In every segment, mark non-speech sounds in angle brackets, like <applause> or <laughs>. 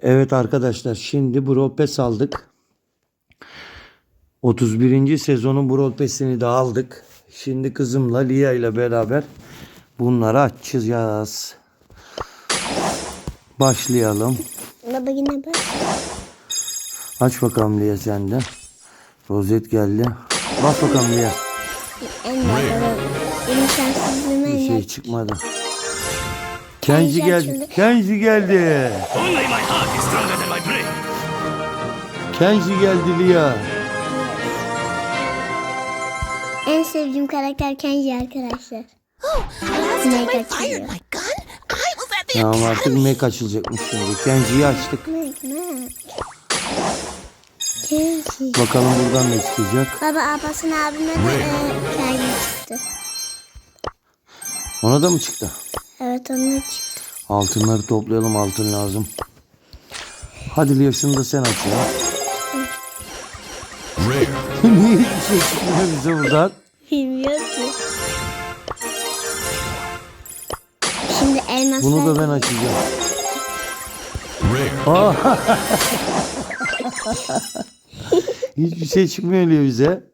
Evet arkadaşlar şimdi Brawl Pass aldık. 31. sezonun Brawl Pass'ini de aldık. Şimdi kızımla Lia ile beraber bunları açacağız. Başlayalım. Baba yine bak. Aç bakalım Lia sen de. Rozet geldi. Bak bakalım Lia. En baba. Benim şanssızlığıma Bir en şey çıkmadı. Kenji geldi. Kenji geldi. Only my heart is stronger than my brain. Kenji geldi Lia. En sevdiğim karakter Kenji arkadaşlar. Time I açılıyor. fired my gun, I was at the Tamam artık Mac açılacakmış şimdi. Kenji'yi açtık. Mek mek. Kenji. Bakalım buradan ne çıkacak. Baba Abbas'ın abime de e, Kenji çıktı. Ona da mı çıktı? Evet onun çıktı. Altınları toplayalım altın lazım. Hadi Lia şunu da sen aç ya. <laughs> Niye hiçbir şey çıkmıyor bize buradan? Bilmiyor ki. Şimdi elmaslar. Bunu da ben açacağım. Aa! <laughs> hiçbir şey çıkmıyor Lia bize.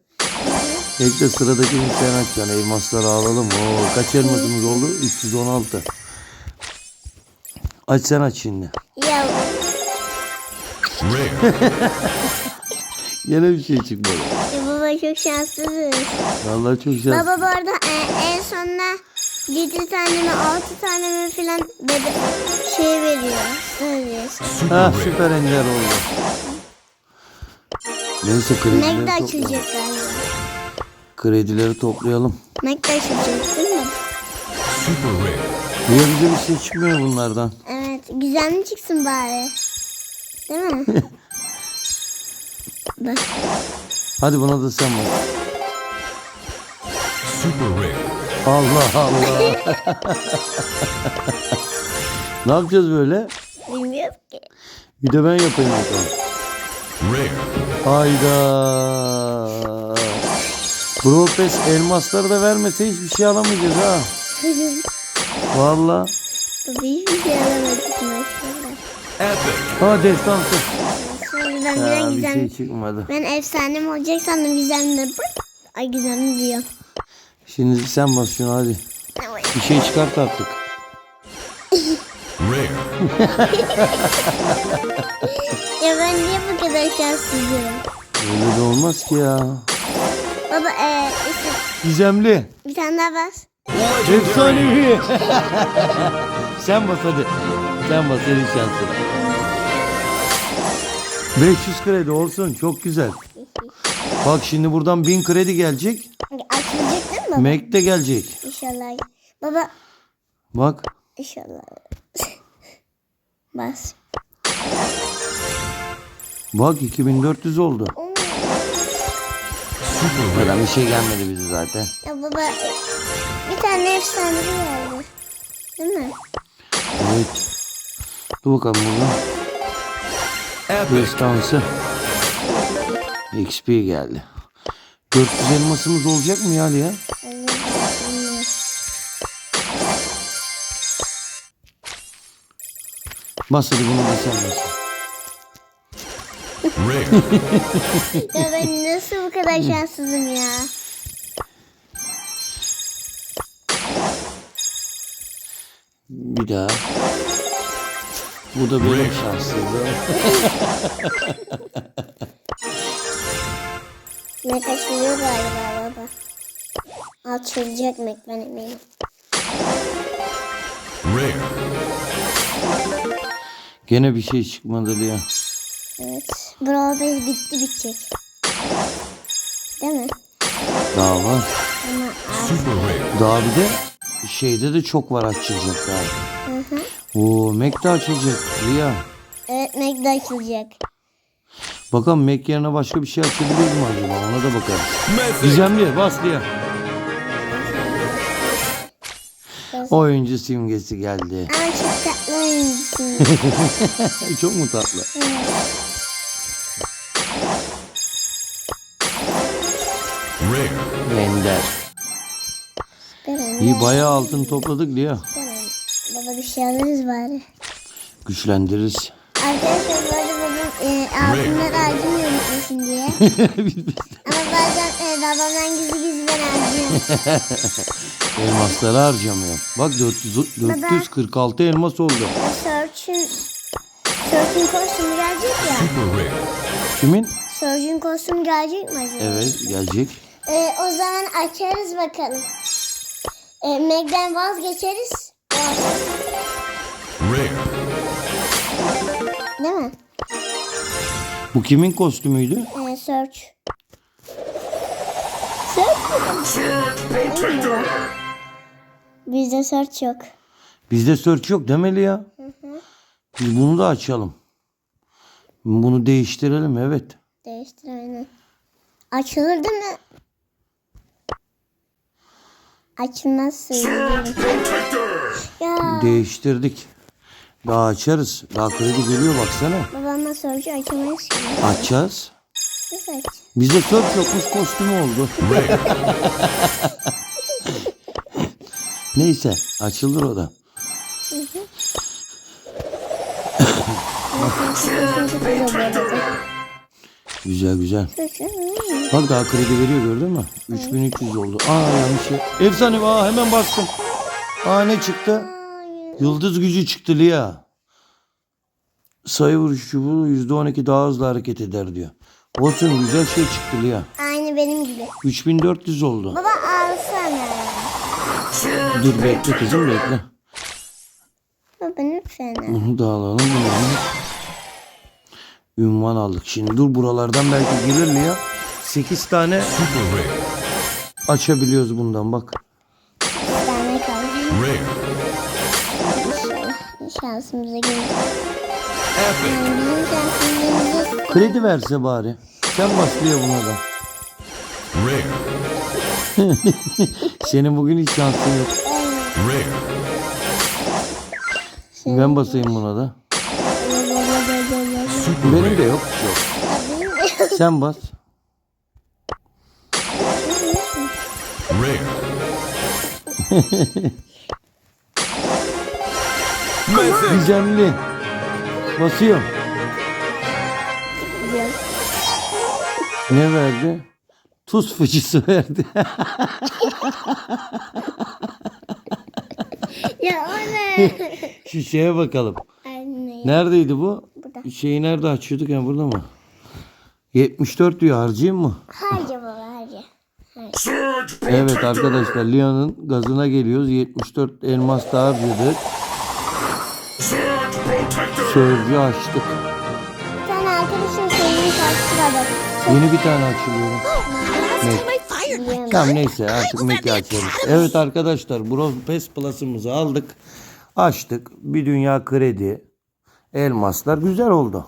Bekle sıradakini sen açacaksın. Elmasları alalım. Oo, kaç elmasımız oldu? 316. Aç sen aç şimdi. Ya Yine bir şey çıkmadı. e, baba çok şanslısın. Vallahi çok şanslı. Baba bu arada e, en sonuna 7 tane mi 6 tane mi filan bebe şey veriyor. Söylüyorsun. Ha süper ender oldu. Neyse kredileri, de toplayalım. açılacak galiba. Kredileri toplayalım. Açılacak değil mi? Niye bize bir şey çıkmıyor bunlardan? Evet. Güzel mi çıksın bari? Değil mi? <laughs> Bak. Hadi buna da sen bak. Allah Allah. <laughs> ne yapacağız böyle? Bilmiyorum ki. Bir de ben yapayım bakalım. Hayda. Pass elmasları da vermese hiçbir şey alamayacağız ha. Valla. Hiçbir şey alamadık maşallah. Ha destansı. Sonra ben biraz bir güzel... şey çıkmadı. Ben efsane mi olacak sandım mi? Ay güzel mi diyor. Şimdi sen bas şunu hadi. Bir şey çıkart artık. <laughs> Ya ben niye bu kadar şanssızım? Öyle de olmaz ki ya. Baba ee, işte Gizemli. bir tane daha bas. Efsanevi. Sen bas hadi. Sen bas senin şansın. 500 kredi olsun çok güzel. Bak şimdi buradan 1000 kredi gelecek. Açılacak değil mi baba? Mac de gelecek. İnşallah. Baba Bak inşallah. bas. bak 2400 oldu. Oo. Neden bir şey gelmedi bize zaten. Ya baba bir tane efsane geldi. Değil mi? Evet. Dur bakalım burada. Destansı. XP geldi. 400 elmasımız olacak mı ya Ali ya? Evet, bilmiyorum. Bas hadi bunu da sen bas. <laughs> Ya ben nasıl bu kadar şanssızım ya? Bir daha. Bu da benim şanssızlığım. Ne kaçırıyor galiba baba. Açılacak mek ben eminim. Gene bir şey çıkmadı ya. Evet. Brawl Base bitti bitecek. Değil mi? Daha var. Daha bir de şeyde de çok var açılacak daha. Hı hı. Oo Mac de açılacak. Rüya. Evet Mac de açılacak. Bakalım Mac yerine başka bir şey açabilir mi acaba? Ona da bakalım. Gizemli bas diye. Oyuncu simgesi geldi. Ama çok tatlı oyuncusun. <laughs> Çok mu tatlı? Ender. Süper İyi bayağı altın topladık Lia. Baba bir şey alırız bari. Güçlendiririz. Arkadaşlar bu arada babam e, altınları harcamıyor unutmasın diye. <laughs> Ama bazen e, babamdan gizli gizli ben harcıyorum. <laughs> Elmasları harcamıyor. Bak 400, 446 elmas oldu. Search'ün Search'ün kostümü gelecek ya. Kimin? Search'ün kostümü gelecek mi acaba? Evet gelecek. E, o zaman açarız bakalım. E, Meg'den vazgeçeriz. Değil mi? Bu kimin kostümüydü? E, search. Search mi? Bizde search yok. Bizde search yok demeli ya. Biz bunu da açalım. Bunu değiştirelim evet. Değiştir aynen. Açılır değil mi? Söylüyorum. Ya Değiştirdik. Daha açarız. Daha kredi geliyor baksana. babamla search'ü açamayız. Açacağız. Nasıl aç? Bizde search yokmuş kostümü oldu. Neyse açılır o da. Güzel güzel. Bak daha kredi veriyor gördün mü? 3300 oldu. Aa yanlış şey. Efsane aa hemen bastım. Aa ne çıktı? Yıldız gücü çıktı Lia. Sayı vuruşu bu %12 daha hızlı hareket eder diyor. Olsun güzel şey çıktı Lia. Aynı benim gibi. 3400 oldu. Baba alsana. Dur bekle kızım bekle. Baba lütfen. Bunu da alalım bunu. alalım. Ünvan aldık. Şimdi dur buralardan belki gelir Lia. 8 tane açabiliyoruz bundan bak. Bir tane kaldı. Şansımıza gelir. Kredi verse bari. Sen bas Lia buna da. <laughs> Senin bugün hiç şansın yok. Ben basayım buna da. Benim de yok. yok. Sen bas. Gizemli. Basıyorum. Ne verdi? Tuz fıçısı verdi. <laughs> ya o ne? Şu şeye bakalım. Anne. Neredeydi bu? Şeyi nerede açıyorduk ya burada mı? 74 diyor harcayayım mı? Harca baba harca. Evet arkadaşlar Lia'nın gazına geliyoruz. 74 elmas da harcadık. Sözcü açtık. Arkadaşın karşıladı. Yeni bir tane açılıyor. Last Ne? time I fired my gun, Tamam neyse artık I was at Mac'i the açarız. academy. Evet arkadaşlar Bro Pes Plus'ımızı aldık. Açtık. Bir dünya kredi. Elmaslar güzel oldu.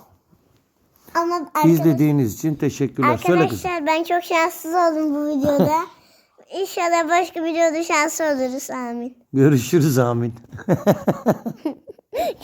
Ama arkadaş, İzlediğiniz için teşekkürler. Söyle arkadaşlar ben çok şanssız oldum bu videoda. <laughs> İnşallah başka videoda şanslı oluruz amin. Görüşürüz amin. <laughs>